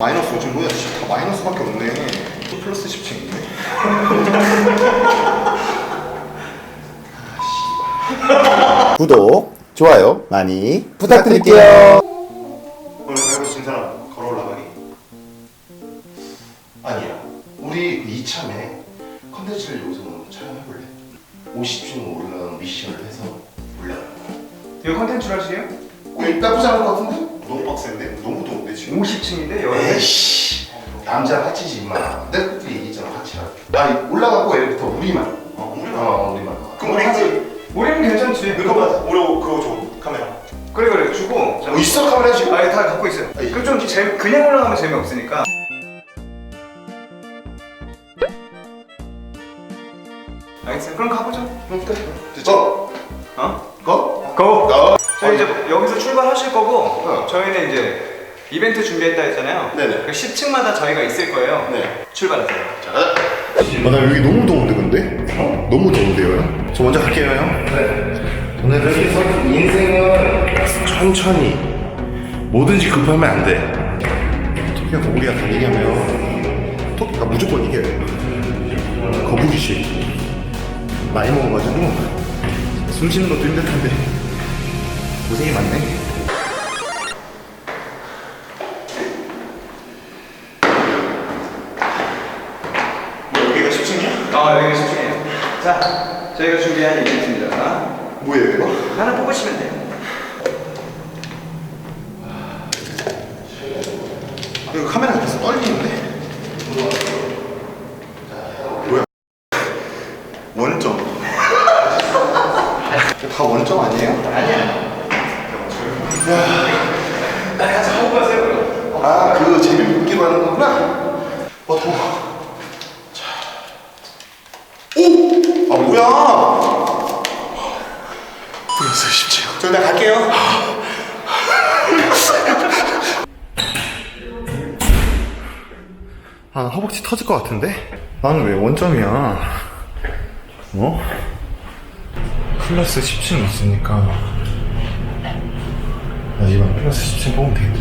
마이너스 요즘 뭐야? 진짜 다 마이너스밖에 없네. 또 플러스 10층인데. 구독, 좋아요 많이 부탁드릴게요. 오늘 가위바위보 진 사람 걸어 올라가기. 아니야. 우리 그 이참에 컨텐츠를 여기서 한번 촬영해볼래? 50중 올라가는 미션을 해서 올라가는 거야. 이거 컨텐츠로 하시게요? 어, 나쁘지 않을 것 같은데? 너무 빡센데? 너무 더운데 지금? 50층인데 여기 에이씨. 남자 하치지 임마. 내가 그때 얘기했잖아 하치라. 아 올라가고 얘부터 우리만. 어 우리만. 어 우리만. 그럼 우리 하지 우리는 괜찮지 그거 봐. 우리 그거 줘 카메라. 그래 그래 주고 어 있어 카메라 지금? 아니 다 갖고 있어요 아이. 그좀 재미 그냥 올라가면 재미 없으니까 알겠어요 그럼 가보죠 응 그래. 됐죠? 어? 거? 고! 어. 저희 이제 여기서 출발하실 거고 어. 저희는 이제 이벤트 준비했다 했잖아요 네네. 그 10층마다 저희가 있을 거예요 네. 출발하세요 자 가자. 아, 나 여기 너무 더운데 근데? 어? 너무 더운데요? 저 먼저 갈게요 형. 네. 오늘 여기서 인생은 천천히 뭐든지 급하면 안 돼. 토끼가 거북이가 달리냐면 토끼가 무조건 이겨요. 거북이씨. 많이 먹어가지고 숨 쉬는 것도 힘들 텐데 고생이 많네. 여기가 10층이야? 아 여기 10층이에요 자 저희가 준비한 이벤트입니다 뭐예요 이거? 하나 뽑으시면 돼요 이거 카메라가 계속 떨리는데? 뭐야? 원점. 다 원점 아니에요? 아니야. 나 같이 하고 가세요 아, 그 재미있기로 하는 거구나? 어, 더워. 자. 오! 아, 뭐야! 들었어요, 쉽지. 저 일단 갈게요. 아, 나 허벅지 터질 것 같은데? 나는 왜 원점이야? 어? 플러스 10층 있으니까. 나 이번 플러스 10층 뽑으면 되겠다.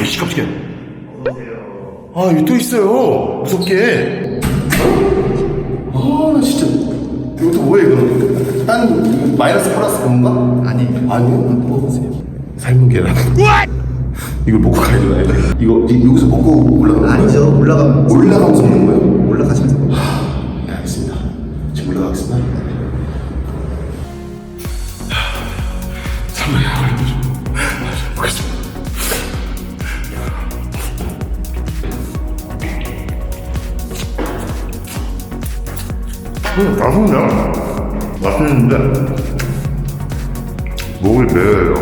어, 씨, 깜짝이야. 아, 여기 또 있어요. 무섭게. 아, 나 진짜. 이것도 뭐예요, 이거? 딴, 마이너스 플러스 그런가? 아니. 아니요? 먹어보세요. 삶은 계란. 이걸 먹고 가야 되나요? 이거, 이- 여기서 먹고 올라가는 거예요? 아니죠 올라가면 올라가면서 먹는 거예요? 올라가시면서 음, 맛있냐? 맛있는데 목을 메어요.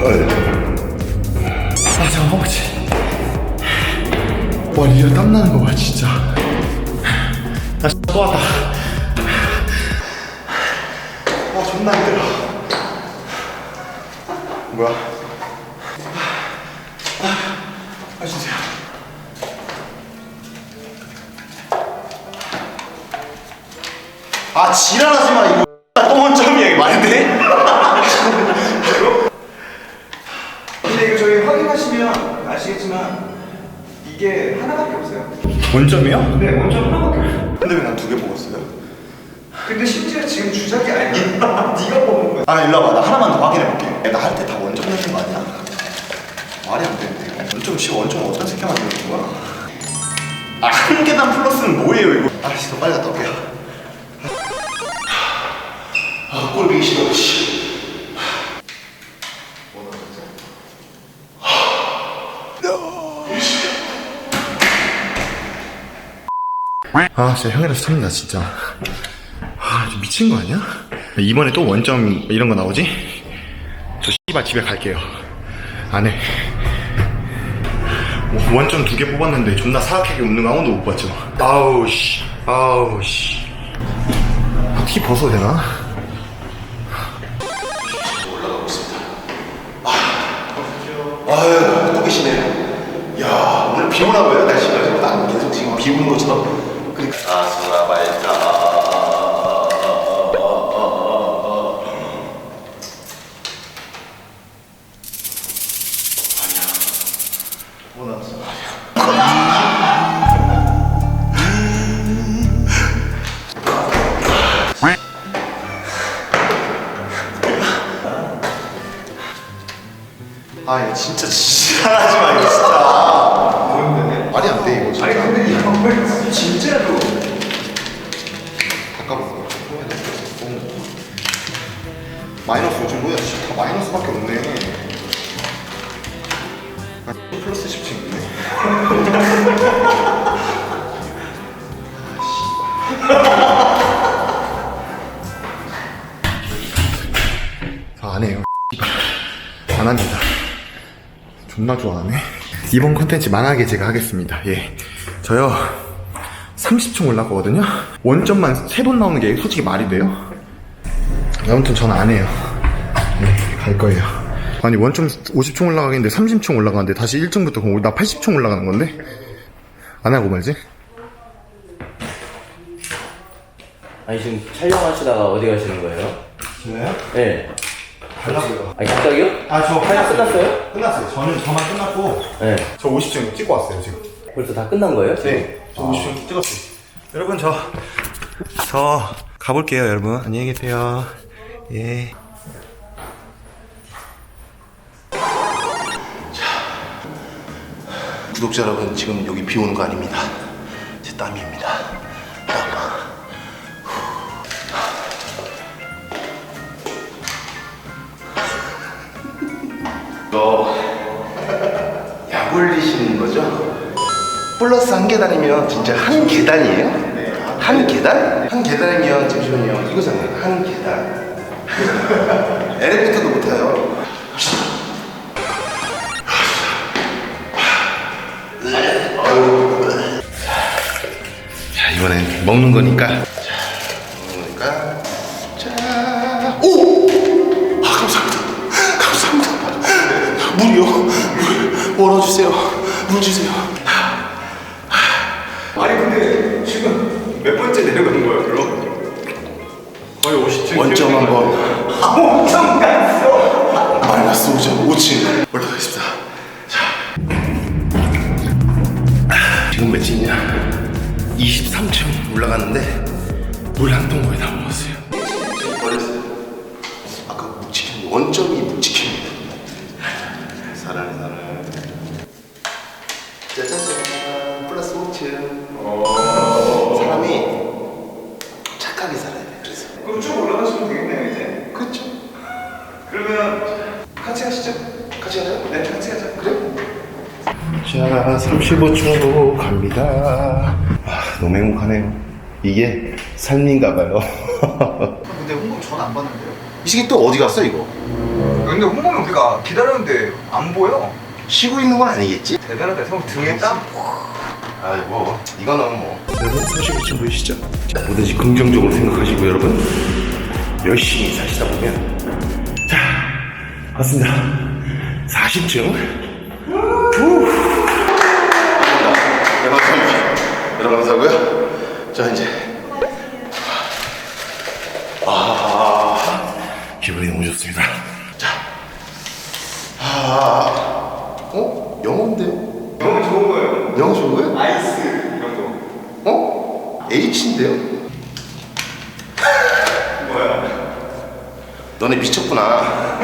아, 잠깐 허벅지. 와, 리얼 땀나는 거 봐, 진짜. 나 진짜 또 왔다. 와, 존나 힘들어. 뭐야? 아, 지랄하지 마, 이거. 또 원점이야, 이게 말이 돼? 근데 이거 저희 확인하시면 아시겠지만 이게 하나밖에 없어요 원점이야? 네 원점 하나밖에 없어요 근데 왜 난 두 개 먹었어요? 근데 심지어 지금 주작이 아니야 네가 뽑은 거야 아, 일로 와봐. 나 하나만 더 확인해 볼게. 나 할 때 다 원점 내는 거 아니야? 말이 안 되는데. 원점 씨, 원점 어떤 새끼 만드는 거야? 아, 한 계단 플러스는 뭐예요, 이거? 아, 씨, 더 빨리 갔다 올게요. 아, 꼴보기 싫어, 씨. 아, 진짜 형이라서 참는다, 진짜. 아, 좀 미친 거 아니야? 이번에 또 원점 이런 거 나오지? 저 씨발 집에 갈게요. 안 해. 원점 두 개 뽑았는데 존나 사악하게 웃는 거 아무도 못 봤죠. 아우 씨, 아우 씨. 티 벗어도 되나? 아, 아유, 또 계시네요. 야, 오늘 비 오나 봐요, 날씨가 지금 딱 계속 지금 비 오는 것처럼. 그러니까. 아, 소나 말자. 진짜 지랄하지 마, 이거 진짜. 뭔데? 말이 안 돼, 이거 진짜. 아니 근데 이거 진짜로 바꿔봤어. 마이너스 5점 뭐야? 진짜 다 마이너스밖에 없네. 아, 플러스 10층 있네. 아, 안 해요. 안 합니다. 존나 좋아하네. 이번 컨텐츠 만하게 제가 하겠습니다. 예. 저요, 30층 올라가거든요? 원점만 세돈 나오는 게 솔직히 말이 돼요? 아무튼 전안 해요. 네, 갈 거예요. 아니, 원점 50층 올라가겠는데 30층 올라가는데 다시 1층부터 그럼 나 80층 올라가는 건데? 안 하고 말지? 아니 지금 촬영하시다가 어디 가시는 거예요? 저요? 네. 가려고요. 아니 갑자기요? 아, 저 촬영 끝났어요? 끝났어요. 저는 저만 끝났고. 네. 저 50층 찍고 왔어요, 지금. 벌써 다 끝난 거예요? 네, 저 50층 찍었어요. 여러분, 저, 저, 가볼게요, 여러분. 안녕히 계세요. 예. 구독자 여러분, 지금 여기 비 오는 거 아닙니다. 제 땀입니다. 이거, 약 올리시는 거죠? 플러스 한 계단이면 진짜 한 계단이에요? 한 계단? 한 계단이면 잠시만요 이거잖아요 한 계단 엘리베이터도 못 타요 자 이번엔 먹는 거니까 물이요 물 얼어주세요. 물 주세요. 아니 근데 지금 몇 번째 내려가는 거야 그럼? 거의 50층 원점 한번. 엄청 갔어. 마이너스 5점 5층 올라가겠습니다. 자. 지금 몇 층이냐? 23층 올라가는데 물 한 통 자, 35층으로 갑니다. 아, 너무 행복하네요. 이게 삶인가 봐요. 근데 홍보 전안 받는데요? 이 새끼 또 어디 갔어, 이거? 근데 홍보는 우리가 기다렸는데 안 보여 쉬고 있는 건 아니겠지? 대단하다 형 등에 땀 아이, 뭐, 이거는 뭐. 여러분, 35층 보이시죠? 자, 뭐든지 긍정적으로 생각하시고, 여러분. 열심히 사시다 보면. 자, 왔습니다. 40층. 여 감사하고요. 자, 이제. 아, 기분이 너무 좋습니다. 자. 아, 어? 영어인데요? 너무 좋은 거예요 영어 좋은 거예요? 아이스 이런 거 어? H인데요? 뭐야 너네 미쳤구나.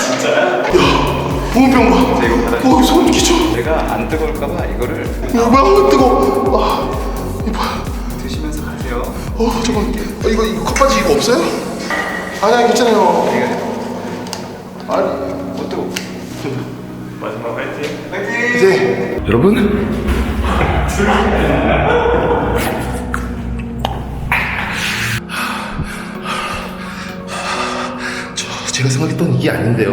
진짜야? 야, 보온병 봐. 어, 소름 끼쳐. 내가 안 뜨거울까봐 이거를 야, 뭐야, 뜨거. 아, 이거 뭐야? 드시면서 가세요 어, 잠깐. 어, 이거 이거 컵바지 이거 없어요? 아니야, 괜찮아요. 아니, 못 뜨거. 마지막 화이팅 화이팅 이제 여러분. 저 제가 생각했던 이게 아닌데요.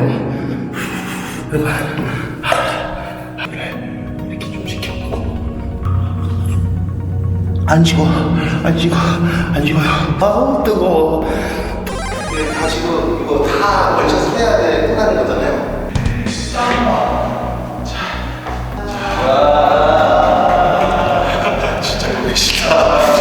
여러분. 안 식어, 안 식어, 안 식어요. 아우 뜨거워. 네, 다 지금 이거 다 원샷 해야 돼 끝나는 거잖아요. 진짜 멋있다.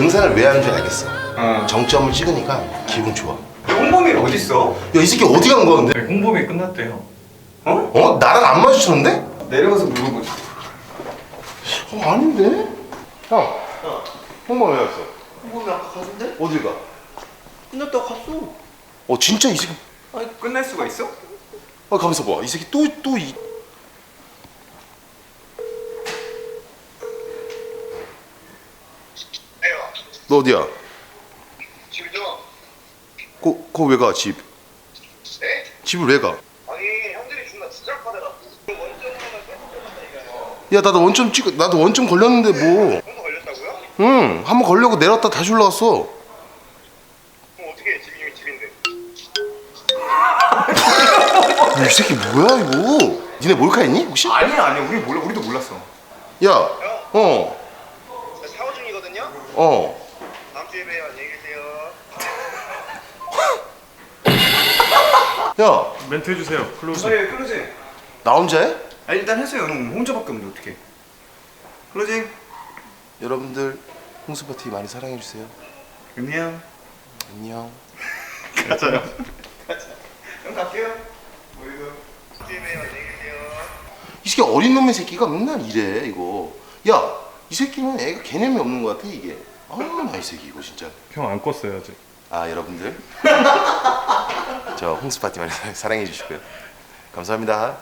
등산을 왜 하는 줄 알겠어. 어. 정점을 찍으니까 기분 좋아. 홍범이 어디 있어? 야 이 새끼 어디 간 거는데? 홍범이 끝났대요. 어? 어? 나랑 안 마주쳤는데? 내려가서 물어보자. 어 아닌데? 형. 홍범 왜 왔어? 홍범이 아까 가던데? 어딜 가? 끝났다고 갔어. 어 진짜 이 새끼. 끝날 수가 있어? 아 가면서 봐. 이 새끼 또 또 이. 너 어디야? 집이죠? 거, 거왜 가, 집? 네? 집을 왜 가? 아니 형들이 존나 지적하더라고 원점으로만 뺏어간다 이거야 야, 나도 원점 찍, 나도 원점 걸렸는데 뭐. 형도 걸렸다고요? 응, 한 번 걸려고 내렸다 다시 올라갔어. 그럼 어떻게 해 집이면 집인데 야, 이 새끼 뭐야, 이거? 니네 몰카 했니, 혹시? 아니 아니 우리 몰라 우리도 몰랐어. 야, 어, 나 샤워 중이거든요? 어. 다음 주에 봬요 안녕히 계세요 야, 멘트 해주세요. 클로즈. 네 클로징. 나 혼자 해? 아 일단 했어요. 형 혼자밖에 없는데 어떻게? 클로징. 여러분들, 홍수파티 많이 사랑해주세요. 안녕. 안녕. 가자요. 가자. 형 갈게요. 우리도. 다음 주에 봬요 안녕히 계세요 이 새끼 어린 놈의 새끼가 맨날 이래, 이거. 야, 이 새끼는 애가 개념이 없는 것 같아, 이게. 아, 나이 새끼, 이거 진짜. 형 안 껐어요 아직. 아 여러분들 저 홍수파티 많이 사랑해 주시고요 감사합니다